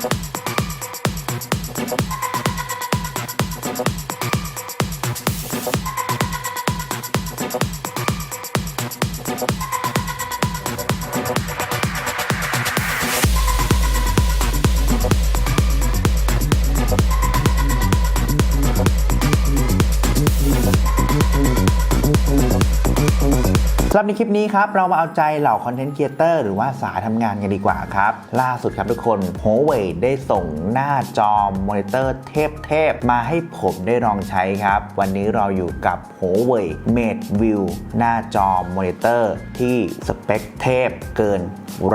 Thank you. ในคลิปนี้ครับเรามาเอาใจเหล่าคอนเทนต์ครีเอเตอร์หรือว่าสายทำงานกันดีกว่าครับ ล่าสุดครับทุกคน Huawei ได้ส่งหน้าจอมอนิเตอร์เทพๆ มาให้ผมได้ลองใช้ครับ วันนี้เราอยู่กับ Huawei Mate View หน้าจอมอนิเตอร์ที่สเปคเทพเกิน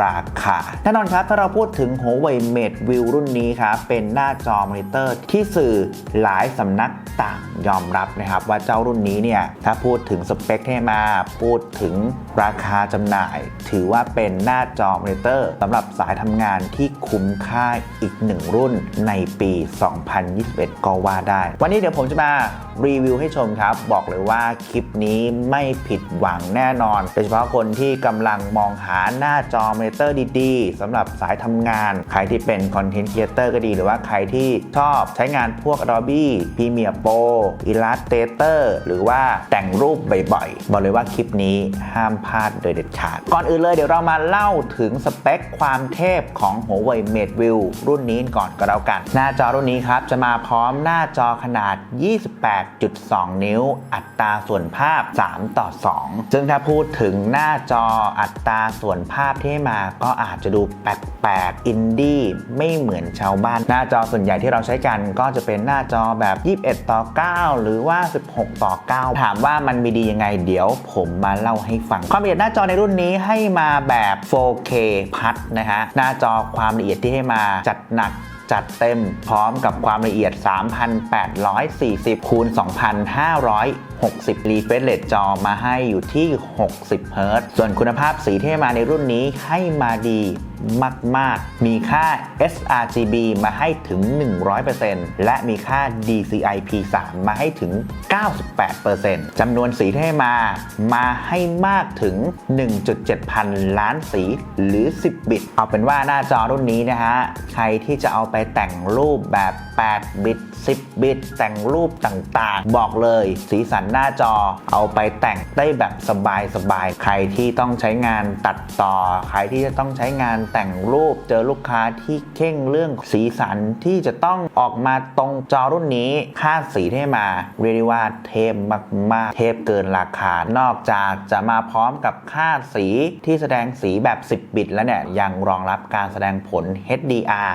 ราคาแน่นอนครับ ถ้าเราพูดถึง Huawei Mate View รุ่นนี้ครับ เป็นหน้าจอมอนิเตอร์ที่สื่อหลายสำนักต่างยอมรับนะครับ ว่าเจ้ารุ่นนี้เนี่ยถ้าพูดถึงสเปคให้มาพูดถึงราคาจำหน่าย ถือว่าเป็นหน้าจอมอนิเตอร์สำหรับสายทำงานที่คุ้มค่าอีกหนึ่งรุ่นในปี 2021 ก็ว่าได้ วันนี้เดี๋ยวผมจะมารีวิวให้ชมครับ บอกเลยว่าคลิปนี้ไม่ผิดหวังแน่นอน โดยเฉพาะคนที่กำลังมองหาหน้าจอมอนิเตอร์ดีๆสำหรับสายทำงาน ใครที่เป็นคอนเทนต์ครีเอเตอร์ก็ดี หรือว่าใครที่ชอบใช้งานพวก Adobe Premiere Pro Illustrator หรือว่าแต่งรูปบ่อยๆ บอกเลยว่าคลิปนี้ห้ามพลาดโดยเด็ดขาด ก่อนอื่นเลยเดี๋ยวเรามาเล่าถึงสเปคความเทพของ Huawei Mate View รุ่นนี้ก่อนก็แล้วกัน หน้าจอรุ่นนี้ครับ จะมาพร้อมหน้าจอขนาด 28.2 นิ้ว อัตราส่วนภาพ 3 ต่อ 2 ซึ่งถ้าพูดถึงหน้าจออัตราส่วนภาพที่มาก็อาจจะดูแปลกๆอินดี้ไม่เหมือนชาวบ้าน หน้าจอส่วนใหญ่ที่เราใช้กันก็จะเป็นหน้าจอแบบ 21 ต่อ 9 หรือว่า 16 ต่อ 9 ถามว่ามันมีดียังไงเดี๋ยวผมมาเล่าให้ฝั่ง ความละเอียดหน้าจอในรุ่นนี้ให้มาแบบ 4K พัดนะฮะ หน้าจอความละเอียดที่ให้มาจัดหนักจัดเต็มพร้อมกับความละเอียด 3,840คูณ2,500 60 refresh rate จอมาให้อยู่ที่ 60 h z ส่วนคุณภาพสีเท่มาในรุ่นนี้ให้มาดีมาก ๆ มีค่า sRGB มาให้ถึง 100%และมีค่า DCI P3 มาให้ถึง 98%จำนวนสีเท่มา มาให้มากถึง 1.7 พันล้านสีหรือ 10 บิต เอาเป็นว่าหน้าจอรุ่นนี้นะฮะ ใครที่จะเอาไปแต่งรูปแบบ 8 บิต 10 บิต แต่งรูปต่าง ๆ บอกเลย สีสันหน้าจอเอาไปแต่งได้แบบสบายๆ ใครที่ต้องใช้งานตัดต่อ ใครที่จะต้องใช้งานแต่งรูปเจอลูกค้าที่เข่งเรื่องสีสันที่จะต้องออกมาตรงจอรุ่นนี้ค่าสีที่ให้มาเรียกได้ว่าเทพมากๆ เทพเกินราคานอกจากจะมาพร้อมกับค่าสีที่แสดงสีแบบ 10 บิตแล้วเนี่ยยังรองรับการแสดงผล HDR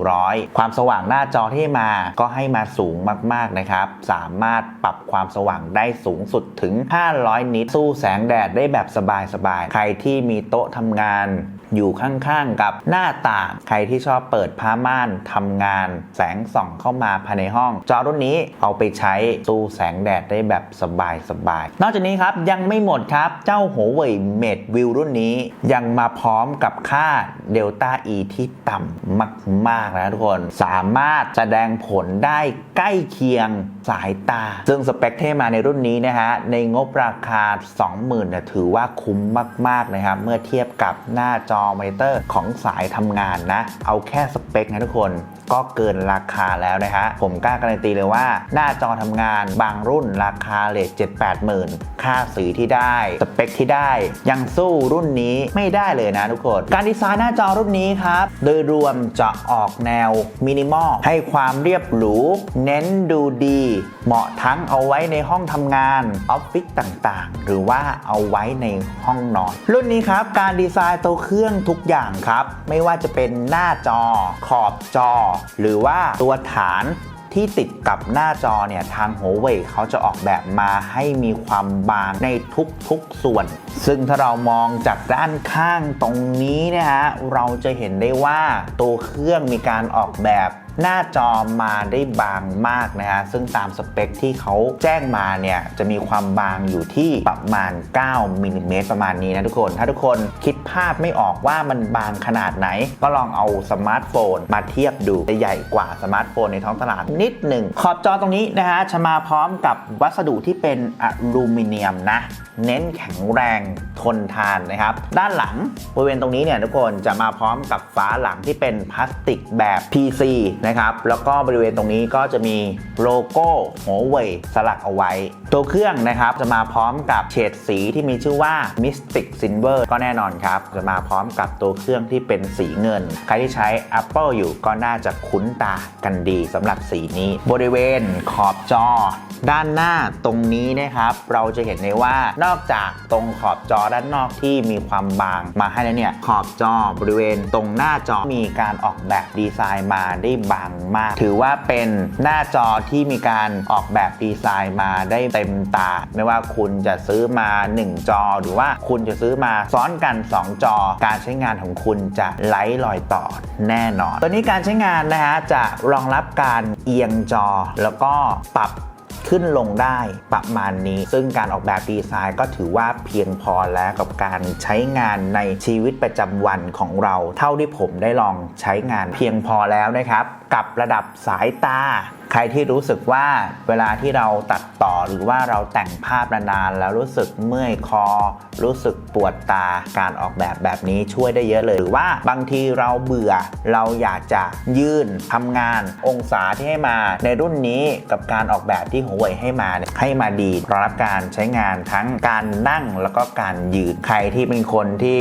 400 ความสว่างหน้าจอที่มาก็ให้มาสูงมากๆนะครับ สามารถปรับความสว่างได้ได้สูงสุดถึง 500 นิตสู้แสงแดดได้แบบสบายๆ ใครที่มีโต๊ะทำงานอยู่ข้างๆกับหน้าต่าง ใครที่ชอบเปิดผ้าม่านทำงาน แสงส่องเข้ามาภายในห้อง จอรุ่นนี้เอาไปใช้สู้แสงแดดได้แบบสบายๆ นอกจากนี้ครับยังไม่หมดครับเจ้า Huawei Mate View รุ่นนี้ ยังมาพร้อมกับค่า Delta E ที่ต่ำมากๆนะทุกคน สามารถแสดงผลได้ ใกล้เคียงสายตา ซึ่งสเปคเท่มาในรุ่นนี้นะฮะ ในงบราคา 20,000เนี่ยถือว่าคุ้มมาก ๆ นะครับ เมื่อเทียบกับหน้าจอมอนิเตอร์ของสายทำงานนะ เอาแค่สเปคนะทุกคน ก็เกินราคาแล้วนะฮะผมกล้าการันตีเลยว่า หน้าจอทำงานบางรุ่นราคาเลท7 8หมื่นค่าสีที่ได้ สเปคที่ได้ ยังสู้รุ่นนี้ไม่ได้เลยนะทุกคน การดีไซน์หน้าจอรุ่นนี้ครับ โดยรวมจะออกแนวมินิมอลให้ความเรียบหรู เน้นดูดี เหมาะทั้งเอาไว้ในห้องทำงาน ออฟฟิศต่างๆ หรือว่าเอาไว้ในห้องนอน รุ่นนี้ครับ การดีไซน์ตัวเครื่องทุกอย่างครับ ไม่ว่าจะเป็นหน้าจอ ขอบจอหรือว่าตัวฐานที่ติดกับหน้าจอเนี่ยทาง Huawei เขาจะออกแบบมาให้มีความบางในทุกๆส่วน ซึ่งถ้าเรามองจากด้านข้างตรงนี้นะฮะเราจะเห็นได้ว่าตัวเครื่องมีการออกแบบ หน้าจอมาได้บางมากนะฮะ ซึ่งตามสเปคที่เขาแจ้งมาเนี่ย จะมีความบางอยู่ที่ประมาณ 9มิลิเมตรประมาณนี้นะทุกคน ถ้าทุกคนคิดภาพไม่ออกว่ามันบางขนาดไหน ก็ลองเอาสมาร์ทโฟนมาเทียบดูจะใหญ่กว่าสมาร์ทโฟนในท้องตลาดนิดหนึ่ง ขอบจอตรงนี้นะฮะ จะมาพร้อมกับวัสดุที่เป็นอลูมิเนียมนะ เน้นแข็งแรงทนทานนะครับ ด้านหลังบริเวณตรงนี้เนี่ยทุกคนจะมาพร้อมกับฝาหลังที่เป็นพลาสติกแบบ PC นะครับแล้วก็บริเวณตรงนี้ก็จะมีโลโก้หัวเว่ยสลักเอาไว้ ตัวเครื่องนะครับจะมาพร้อมกับเฉดสีที่มีชื่อว่า Mystic Silver ก็แน่นอนครับจะมาพร้อมกับตัวเครื่องที่เป็นสีเงิน ใครที่ใช้ Apple อยู่ก็น่าจะคุ้นตากันดีสำหรับสีนี้ บริเวณขอบจอ ด้านหน้าตรงนี้นะครับเราจะเห็นได้ว่านอกจากตรงขอบจอด้านนอกที่มีความบางมาให้แล้วเนี่ยขอบจอบริเวณตรงหน้าจอมีการออกแบบดีไซน์มาได้บางมาก ถือว่าเป็นหน้าจอที่มีการออกแบบดีไซน์มาได้เต็มตา ไม่ว่าคุณจะซื้อมา 1 จอ หรือว่าคุณจะซื้อมาซ้อนกัน 2 จอ การใช้งานของคุณจะไร้รอยต่อแน่นอน ตัวนี้การใช้งานนะฮะจะรองรับการเอียงจอแล้วก็ปรับ ขึ้นลงได้ประมาณนี้ ซึ่งการออกแบบดีไซน์ก็ถือว่าเพียงพอแล้วกับการใช้งานในชีวิตประจำวันของเรา เท่าที่ผมได้ลองใช้งานเพียงพอแล้วนะครับ กับระดับสายตา ใครที่รู้สึกว่าเวลาที่เราตัดต่อหรือว่าเราแต่งภาพนานๆแล้วรู้สึกเมื่อยคอ รู้สึกปวดตาการออกแบบแบบนี้ช่วยได้เยอะเลยหรือว่าบางทีเราเบื่อ เราอยากจะยืนทำงาน องศาที่ให้มา ในรุ่นนี้กับการออกแบบที่หัวเว่ยให้มาเนี่ยให้มาดีรองรับการใช้งานทั้งการนั่งแล้วก็การยืนใครที่เป็นคนที่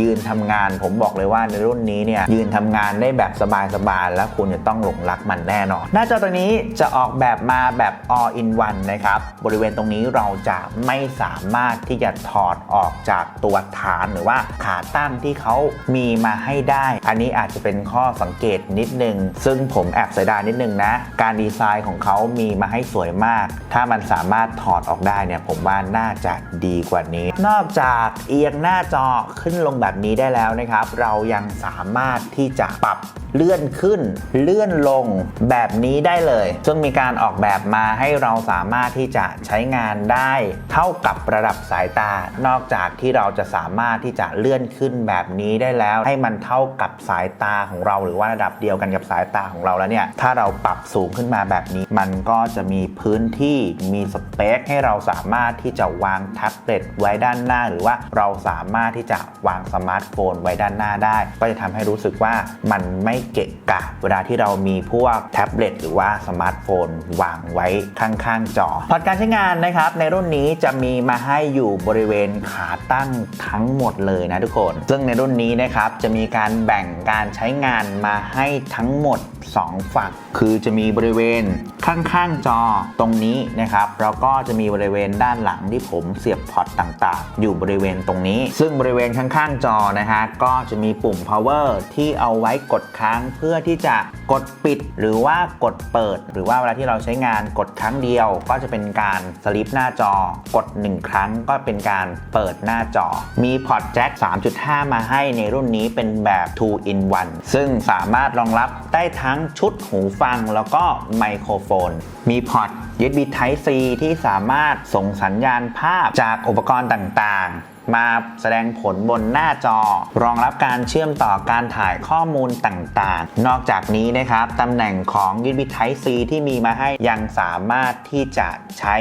ยืนทำงาน ผมบอกเลยว่าในรุ่นนี้เนี่ยยืนทำงานได้แบบสบายๆแล้วคุณจะต้องหลงรักมันแน่นอนหน้าจอตัวนี้จะออกแบบมาแบบ all in one นะครับ บริเวณตรงนี้เราจะไม่สามารถที่จะถอดออกจากตัวฐานหรือว่าขาตั้งที่เขามีมาให้ได้ อันนี้อาจจะเป็นข้อสังเกตนิดนึง ซึ่งผมแอบเสียดายนิดนึงนะ การดีไซน์ของเขามีมาให้สวยมาก ถ้ามันสามารถถอดออกได้เนี่ยผมว่าน่าจะดีกว่านี้ นอกจากเอียงหน้าจอขึ้นลงแบบนี้ได้แล้วนะครับ เรายังสามารถที่จะปรับเลื่อนขึ้น เลื่อนลงแบบนี้ได้เลย ซึ่งมีการออกแบบมาให้เราสามารถที่จะใช้งานได้เท่ากับระดับสายตา นอกจากที่เราจะสามารถที่จะเลื่อนขึ้นแบบนี้ได้แล้ว ให้มันเท่ากับสายตาของเรา หรือว่าระดับเดียวกันกับสายตาของเราแล้วเนี่ย ถ้าเราปรับสูงขึ้นมาแบบนี้ มันก็จะมีพื้นที่มีสเปคให้เราสามารถที่จะวางแท็บเล็ตไว้ด้านหน้า หรือว่าเราสามารถที่จะวางสมาร์ทโฟนไว้ด้านหน้าได้ ก็จะทำให้รู้สึกว่ามันไม่เกะกะ เวลาที่เรามีพวกแท็บเล็ตหรือว่าสมาร์ทโฟนวางไว้ข้างๆจอพอร์ตการใช้งานนะครับ ในรุ่นนี้จะมีมาให้อยู่บริเวณขาตั้งทั้งหมดเลยนะทุกคน ซึ่งในรุ่นนี้นะครับจะมีการแบ่งการใช้งานมาให้ทั้งหมด 2 ฝั่ง คือจะมีบริเวณข้างๆจอตรงนี้นะครับแล้วก็จะมีบริเวณด้านหลังที่ผมเสียบพอร์ตต่างๆ อยู่บริเวณตรงนี้ ซึ่งบริเวณข้างๆจอนะฮะก็จะมีปุ่ม power ที่เอาไว้กดค้างเพื่อที่จะกดปิดหรือว่ากดเปิด หรือว่าเวลาที่เราใช้งานกดครั้งเดียว ก็จะเป็นการสลิปหน้าจอกด 1 ครั้งก็เป็นการเปิดหน้าจอ มีพอร์ตแจ็ค3.5 มาให้ในรุ่นนี้เป็นแบบ 2 in 1 ซึ่งสามารถรองรับได้ทั้งชุดหูฟังแล้วก็ไมโครโฟน มีพอร์ต USB Type C ที่สามารถส่งสัญญาณภาพจากอุปกรณ์ต่างๆ มาแสดงผลบนหน้าจอ รองรับการเชื่อมต่อการถ่ายข้อมูลต่างๆ นอกจากนี้นะครับตำแหน่งของ USB Type C ที่มีมาให้ยังสามารถที่จะใช้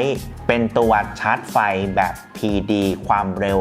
เป็นตัวชาร์จไฟแบบ PD ความเร็ว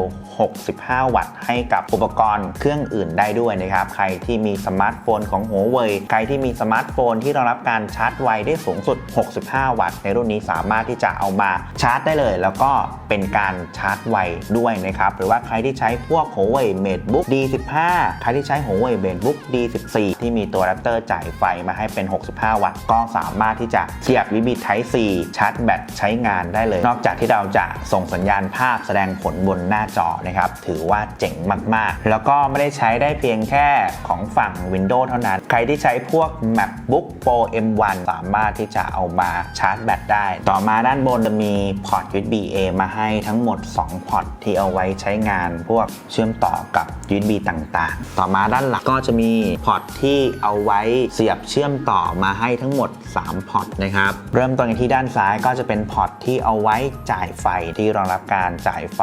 65 วัตต์ ให้กับอุปกรณ์เครื่องอื่นได้ด้วยนะครับ ใครที่มีสมาร์ทโฟนของหัวเว่ยใครที่มีสมาร์ทโฟนที่รองรับการชาร์จไวได้สูงสุด 65 วัตต์ ในรุ่นนี้สามารถที่จะเอามาชาร์จได้เลย แล้วก็เป็นการชาร์จไวด้วยนะครับ หรือว่าใครที่ใช้พวกหัวเว่ย MateBook D15 ใครที่ใช้หัวเว่ย MateBook D14 ที่มีตัวอะแดปเตอร์จ่ายไฟมาให้เป็น 65 วัตต์ ก็สามารถที่จะเสียบ USB Type C ชาร์จแบตใช้งานได้เลยนอกจากที่เราจะส่งสัญญาณภาพแสดงผลบนหน้าจอนะครับถือว่าเจ๋งมากๆ แล้วก็ไม่ได้ใช้ได้เพียงแค่ของฝั่ง Windows เท่านั้น ใครที่ใช้พวก MacBook Pro M1 สามารถที่จะเอามาชาร์จแบตได้ ต่อมาด้านบนจะมีพอร์ต USB A มาให้ทั้งหมด 2 พอร์ตที่เอาไว้ใช้งาน พวกเชื่อมต่อกับ USB ต่างๆ ต่อมาด้านหลังก็จะมีพอร์ตที่เอาไว้เสียบเชื่อมต่อมาให้ทั้งหมด 3 พอร์ตนะครับ เริ่มต้นกันที่ด้านซ้ายก็จะเป็นพอร์ตที่เอาไว้จ่ายไฟที่รองรับการจ่ายไฟ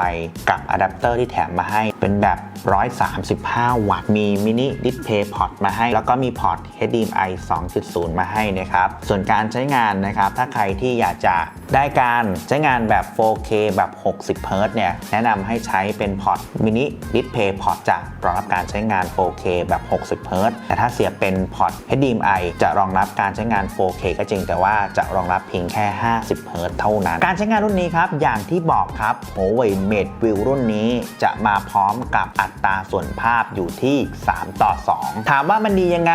กับอะแดปเตอร์ที่แถมมาให้ เป็นแบบ 135 วัตต์ มีมินิดิสเพย์พอร์ตมาให้ แล้วก็มีพอร์ต HDMI 2.0 มาให้นะครับ ส่วนการใช้งานนะครับ ถ้าใครที่อยากจะได้การใช้งานแบบ 4K แบบ 60 Hz เนี่ย แนะนำให้ใช้เป็นพอร์ตมินิดิสเพย์พอร์ตจะรองรับการใช้งาน 4K แบบ 60 Hz แต่ถ้าเสียบเป็นพอร์ต HDMI จะรองรับการใช้งาน 4K ก็จริง แต่ว่าจะรองรับเพียงแค่ 50 Hz เท่านั้น การใช้งานรุ่นนี้ครับ อย่างที่บอกครับ Huawei Mate View รุ่นนี้จะมาพร้อมกับอัตราส่วนภาพอยู่ที่ 3 ต่อ 2 ถามว่ามันดียังไง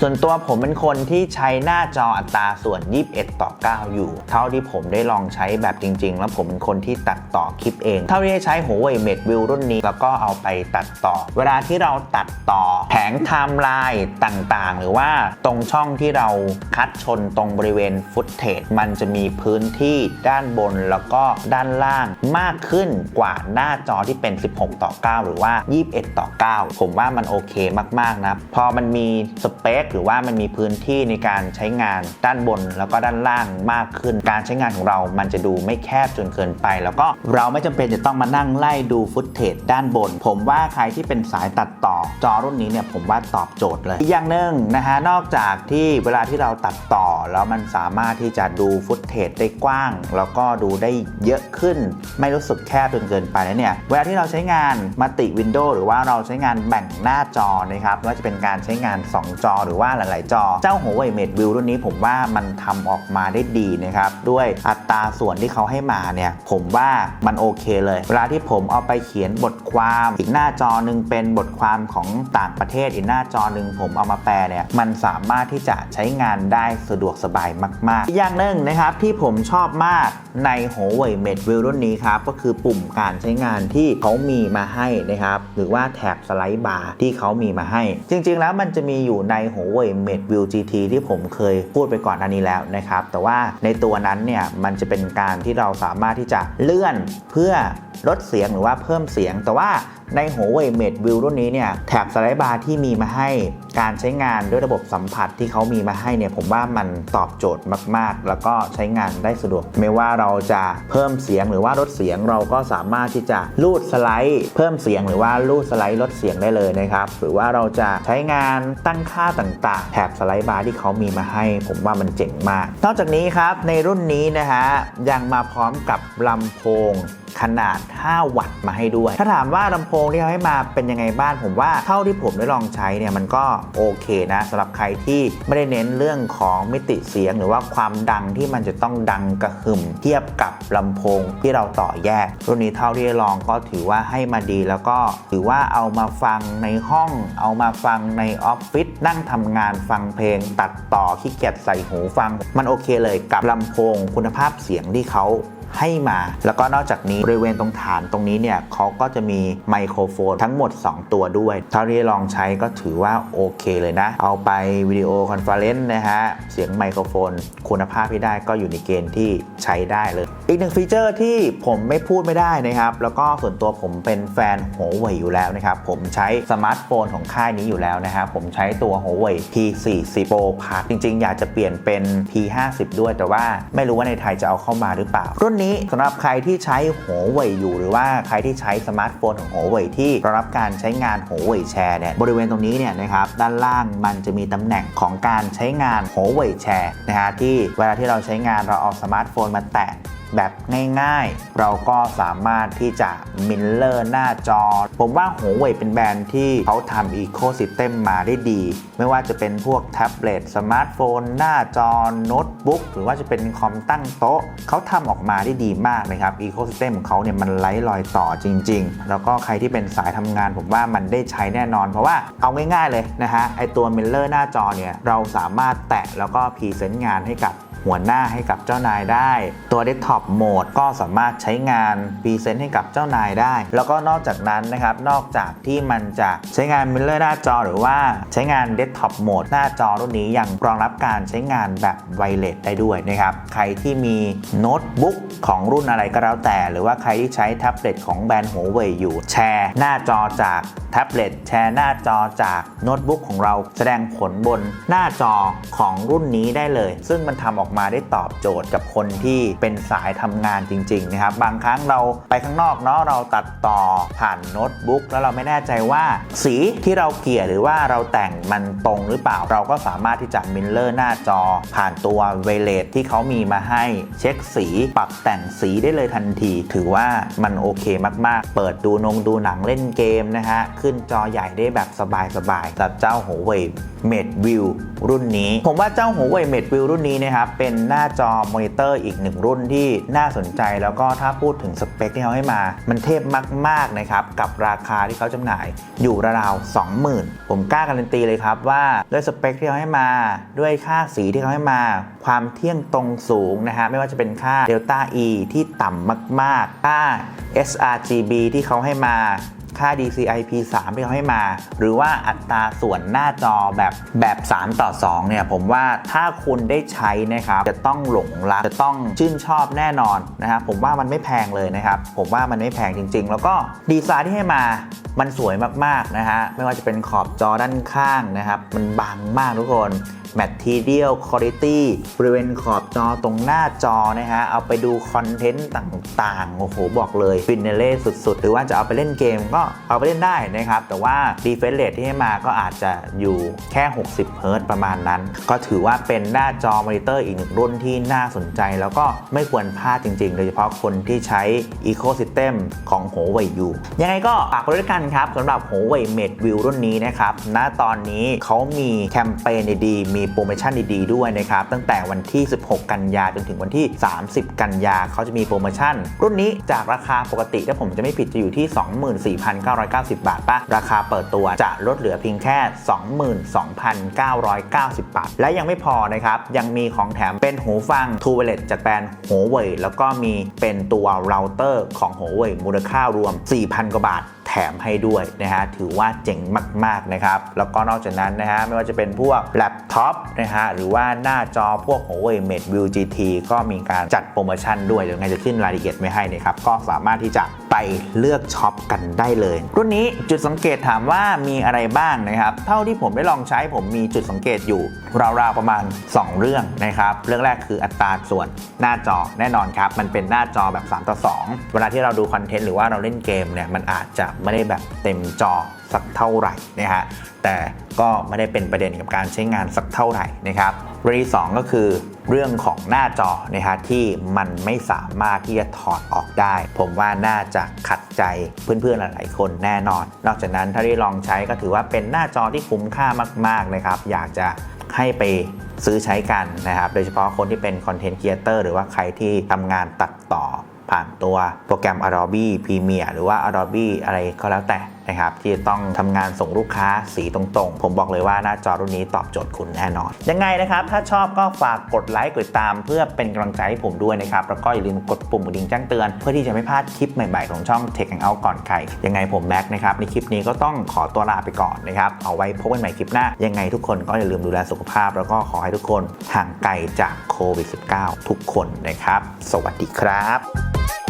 ส่วนตัวผมเป็นคนที่ใช้หน้าจออัตราส่วน 21 ต่อ 9 อยู่ เท่าที่ผมได้ลองใช้แบบจริง ๆ แล้วผมเป็นคนที่ตัดต่อคลิปเอง เท่าที่ได้ใช้ Huawei Mate View รุ่นนี้ แล้วก็เอาไปตัดต่อ เวลาที่เราตัดต่อแผงไทม์ไลน์ต่างๆ หรือว่าตรงช่องที่เราคัดชนตรงบริเวณฟุตเทจมันจะมีพื้นที่ด้านบนแล้วก็ด้านล่างมากขึ้นกว่าหน้าจอที่เป็น 16 ต่อ 9 หรือว่า 21 ต่อ 9 ผมว่ามันโอเคมากๆนะพอมันมีสเปคหรือว่ามันมีพื้นที่ในการใช้งานด้านบนแล้วก็ด้านล่างมากขึ้น การใช้งานของเรามันจะดูไม่แคบจนเกินไป แล้วก็เราไม่จำเป็นจะต้องมานั่งไล่ดูฟุตเทจด้านบน ผมว่าใครที่เป็นสายตัดต่อจอรุ่นนี้เนี่ยผมว่าตอบโจทย์เลยอีกอย่างหนึ่งนะฮะนอกจากที่เวลาที่เราตัดต่อแล้วมันสามารถที่จะดูฟุตเทจได้กว้าง แล้วก็ดูได้เยอะขึ้น ไม่รู้สึกแคบจนเกินไปแล้วเนี่ยเวลาที่เราใช้งานมัลติวินโดว์หรือว่าเราใช้งานแบ่งหน้าจอนะครับไม่ว่าจะเป็นการใช้งาน 2 จอหรือว่าหลาย ๆ จอ เจ้า Huawei Mate View รุ่นนี้ผมว่ามันทำออกมาได้ดีนะครับด้วยอัตราส่วนที่เขาให้มาเนี่ยผมว่ามันโอเคเลย เวลาที่ผมเอาไปเขียนบทความอีกหน้าจอหนึ่งเป็นบทความของต่างประเทศอีกหน้าจอหนึ่งผมเอามาแปลเนี่ยมันสามารถที่จะใช้งานได้สะดวกสบายมาก ๆอีกอย่างหนึ่งนะครับที่ผมชอบมากใน Huawei Mate View รุ่นนี้ครับก็คือปุ่มการใช้งานที่เขามีมาให้นะครับหรือว่าแถบสไลด์บาร์ที่เขามีมาให้ จริง ๆ แล้วมันจะมีอยู่ใน Huawei Mate View GT ที่ผมเคยพูดไปก่อนหน้านี้แล้วนะครับแต่ว่าในตัวนั้นเนี่ยมันจะเป็นการที่เราสามารถที่จะเลื่อนเพื่อลดเสียงหรือว่าเพิ่มเสียงแต่ว่า ใน Huawei Mate View รุ่นนี้เนี่ยแถบสไลด์บาร์ที่มีมาให้การใช้งานด้วยระบบสัมผัสที่เขามีมาให้เนี่ยผมว่ามันตอบโจทย์มาก ๆ แล้วก็ใช้งานได้สะดวก ไม่ว่าเราจะเพิ่มเสียงหรือว่าลดเสียงเราก็สามารถที่จะลูดสไลด์ เพิ่มเสียงหรือว่าลูดสไลด์ลดเสียงได้เลยนะครับหรือว่าเราจะใช้งานตั้งค่าต่างๆ แถบสไลด์บาร์ที่เขามีมาให้ ผมว่ามันเจ๋งมาก นอกจากนี้ครับในรุ่นนี้นะฮะยังมาพร้อมกับลำโพง ขนาด 5 วัตต์มาให้ด้วย ถ้าถามว่าลำโพงที่เขาให้มาเป็นยังไงบ้างผมว่าเท่าที่ผมได้ลองใช้เนี่ยมันก็โอเคนะสำหรับใครที่ไม่ได้เน้นเรื่องของมิติเสียง หรือว่าความดังที่มันจะต้องดังกระหึ่มเทียบกับลำโพงที่เราต่อแยกรุ่นนี้เท่าที่ได้ลองก็ถือว่าให้มาดี แล้วก็ถือว่าเอามาฟังในห้อง เอามาฟังในออฟฟิศนั่งทำงานฟังเพลง ตัดต่อขี้เกียจใส่หูฟัง มันโอเคเลยกับลำโพงคุณภาพเสียงที่เขา ให้มา แล้วก็นอกจากนี้บริเวณตรงฐานตรงนี้เนี่ยเขาก็จะมีไมโครโฟนทั้งหมด 2 ตัวด้วยเท่าที่ลองใช้ก็ถือว่าโอเคเลยนะ เอาไปวิดีโอคอนเฟอเรนซ์นะฮะ เสียงไมโครโฟน คุณภาพที่ได้ก็อยู่ในเกณฑ์ที่ใช้ได้เลย อีกหนึ่งฟีเจอร์ที่ผมไม่พูดไม่ได้นะครับ แล้วก็ส่วนตัวผมเป็นแฟน Huawei อยู่แล้วนะครับ ผมใช้สมาร์ทโฟนของค่ายนี้อยู่แล้วนะครับ ผมใช้ตัว Huawei P40 Pro Plus จริง ๆ อยากจะเปลี่ยนเป็น P50 ด้วย แต่ว่าไม่รู้ว่าในไทยจะเอาเข้ามาหรือเปล่ารุ่นนี้สำหรับใครที่ใช้หัวเว่ยอยู่ หรือว่าใครที่ใช้สมาร์ทโฟนของหัวเว่ยที่รองรับการใช้งานหัวเว่ยแชร์เนี่ยบริเวณตรงนี้เนี่ยนะครับด้านล่างมันจะมีตำแหน่งของการใช้งานหัวเว่ยแชร์นะฮะที่เวลาที่เราใช้งานเราเอาสมาร์ทโฟนมาแตะ แบบง่ายๆ เราก็สามารถที่จะมิลเลอร์หน้าจอ ผมว่า Huawei เป็นแบรนด์ที่เขาทำอีโค y ิสเต็มมาได้ดี ไม่ว่าจะเป็นพวกแท็บเล็ตสมาร์ทโฟน หน้าจอโน้ตบุ๊กหรือว่าจะเป็นคอมตั้งโต๊ะ เขาทำออกมาได้ดีมากนะครับอีโค y ิสเต็มของเขาเนี่ยมันไร้รอยต่อจริง ๆ แล้วก็ใครที่เป็นสายทำงาน ผมว่ามันได้ใช้แน่นอน เพราะว่าเอาง่ายๆเลยนะฮะไอตัวมิลเลอร์หน้าจอเนี่ยเราสามารถแตะแล้วก็พรีเซนต์งานให้กับ หัวหน้าให้กับเจ้านายได้ ตัว Desktop Mode ก็สามารถใช้งานพรีเซนต์ให้กับเจ้านายได้ แล้วก็นอกจากนั้นนะครับ นอกจากที่มันจะใช้งานมิลเลอร์หน้าจอหรือว่าใช้งาน Desktop Mode หน้าจอรุ่นนี้ยังรองรับการใช้งานแบบไวเลสได้ด้วยนะครับ ใครที่มีโน้ตบุ๊กของรุ่นอะไรก็แล้วแต่ หรือว่าใครที่ใช้แท็บเล็ตของแบรนด์หัวเว่ยอยู่แชร์หน้าจอจากแท็บเล็ตแชร์หน้าจอจากโน้ตบุ๊กของเราแสดงผลบนหน้าจอของรุ่นนี้ได้เลย ซึ่งมันทำออกมาได้ตอบโจทย์กับคนที่เป็นสายทำงานจริง ๆ นะครับ บางครั้งเราไปข้างนอกเนาะเราตัดต่อผ่านโน้ตบุ๊กแล้วเราไม่แน่ใจว่า สีที่เราเกลี่ยหรือว่าเราแต่งมันตรงหรือเปล่าเราก็สามารถที่จะมิลเลอร์หน้าจอ ผ่านตัวเวเลตที่เขามีมาให้เช็คสี ปรับแต่งสีได้เลยทันที ถือว่ามันโอเคมากๆ เปิดดูนงดูหนังเล่นเกมนะฮะขึ้นจอใหญ่ได้แบบสบายๆกับเจ้า Huawei Mate View รุ่นนี้ ผมว่าเจ้า Huawei Mate View รุ่นนี้นะครับเป็นหน้าจอมอนิเตอร์อีกหนึ่งรุ่นที่น่าสนใจ แล้วก็ถ้าพูดถึงสเปคที่เขาให้มา มันเทพมากๆนะครับกับราคาที่เขาจำหน่ายอยู่ราวๆ20,000 ผมกล้าการันตีเลยครับว่าด้วยสเปคที่เขาให้มา ด้วยค่าสีที่เขาให้มา ความเที่ยงตรงสูงนะฮะไม่ว่าจะเป็นค่า Delta E ที่ต่ำมาก ๆ ค่า sRGB ที่เขาให้มา ค่า DCI-P3 ที่เขาให้มา หรือว่าอัตราส่วนหน้าจอแบบแบบ 3 ต่อ 2 เนี่ย ผมว่าถ้าคุณได้ใช้นะครับ จะต้องหลงรัก จะต้องชื่นชอบแน่นอนนะครับ ผมว่ามันไม่แพงเลยนะครับ ผมว่ามันไม่แพงจริง ๆ แล้วก็ดีไซน์ที่ให้มามันสวยมากๆนะฮะไม่ว่าจะเป็นขอบจอด้านข้างนะครับ มันบางมากทุกคน Material Quality บริเวณขอบจอตรงหน้าจอนะฮะ เอาไปดูคอนเทนต์ต่างๆ โอ้โห บอกเลยฟินเนเล่สุด ๆ หรือว่าจะเอาไปเล่นเกมก็เอาไปเล่นได้นะครับ แต่ว่า refresh rate ที่ให้มาก็อาจจะอยู่แค่ 60เฮิรตประมาณนั้น ก็ถือว่าเป็นหน้าจอมอนิเตอร์อีกหนึ่งรุ่นที่น่าสนใจ แล้วก็ไม่ควรพลาดจริง ๆ โดยเฉพาะคนที่ใช้ Ecosystem ของ Huawei อยู่ ยังไงก็ฝากไว้ด้วยกันครับสำหรับ Huawei Mate View รุ่นนี้นะครับณตอนนี้เขามีแคมเปญดีๆมีโปรโมชั่นดีๆด้วยนะครับ ตั้งแต่วันที่ 16 กันยาจนถึงวันที่ 30 กันยาเขาจะมีโปรโมชั่น รุ่นนี้จากราคาปกติถ้าผมจะไม่ผิดจะอยู่ที่ 24,990 บาทป่ะราคาเปิดตัวจะลดเหลือเพียงแค่ 22,990 บาท และยังไม่พอนะครับ ยังมีของแถมเป็นหูฟัง t o w i r e l e s จากแบรนด์ Huawei แล้วก็มีเป็นตัวเราเตอร์ของ Huawei มูลค่ารวม 4,000 กว่าบาท แถมให้ด้วยนะฮะถือว่าเจ๋งมากๆนะครับ แล้วก็นอกจากนั้นนะฮะไม่ว่าจะเป็นพวกแล็ปท็อปนะฮะหรือว่าหน้าจอพวก Huawei Mate View GT ก็มีการจัดโปรโมชั่นด้วยเดี๋ยวไงจะขึ้นรายละเอียดไว้ให้นะครับก็สามารถที่จะไปเลือกช็อปกันได้เลย รุ่นนี้จุดสังเกตถามว่ามีอะไรบ้างนะครับเท่าที่ผมได้ลองใช้ผมมีจุดสังเกตอยู่ ราวๆประมาณ 2 เรื่องนะครับเรื่องแรกคืออัตราส่วนหน้าจอแน่นอนครับมันเป็นหน้าจอแบบ3ต่อ2เวลาที่เราดูคอนเทนต์หรือว่าเราเล่นเกมเนี่ยมันอาจจะไม่ได้แบบเต็มจอสักเท่าไหร่นะฮะแต่ก็ไม่ได้เป็นประเด็นกับการใช้งานสักเท่าไหร่นะครับเรื่องที่สองก็คือเรื่องของหน้าจอนะฮะที่มันไม่สามารถที่จะถอดออกได้ ผมว่าน่าจะขัดใจเพื่อนๆหลายๆคนแน่นอน นอกจากนั้นถ้าได้ลองใช้ก็ถือว่าเป็นหน้าจอที่คุ้มค่ามากๆนะครับ อยากจะให้ไปซื้อใช้กันนะครับ โดยเฉพาะคนที่เป็นคอนเทนต์ครีเอเตอร์หรือว่าใครที่ทำงานตัดต่อ ผ่านตัวโปรแกรม Adobe Premiere หรือว่า Adobe อะไรก็แล้วแต่นะครับที่ต้องทำงานส่งลูกค้าสีตรงๆ ผมบอกเลยว่าหน้าจอรุ่นนี้ตอบโจทย์คุณแน่นอน ยังไงนะครับ ถ้าชอบก็ฝากกดไลค์กดติดตาม เพื่อเป็นกำลังใจให้ผมด้วยนะครับ แล้วก็อย่าลืมกดปุ่มกระดิ่งแจ้งเตือน เพื่อที่จะไม่พลาดคลิปใหม่ๆ ของช่อง Tech Hangout ก่อนใครยังไงผมแม็กนะครับในคลิปนี้ก็ต้องขอตัวลาไปก่อนนะครับเอาไว้พบกันใหม่คลิปหน้า ยังไงทุกคนก็อย่าลืมดูแลสุขภาพ แล้วก็ขอให้ทุกคนห่างไกลจากโควิด -19 ทุกคนนะครับ สวัสดีครับ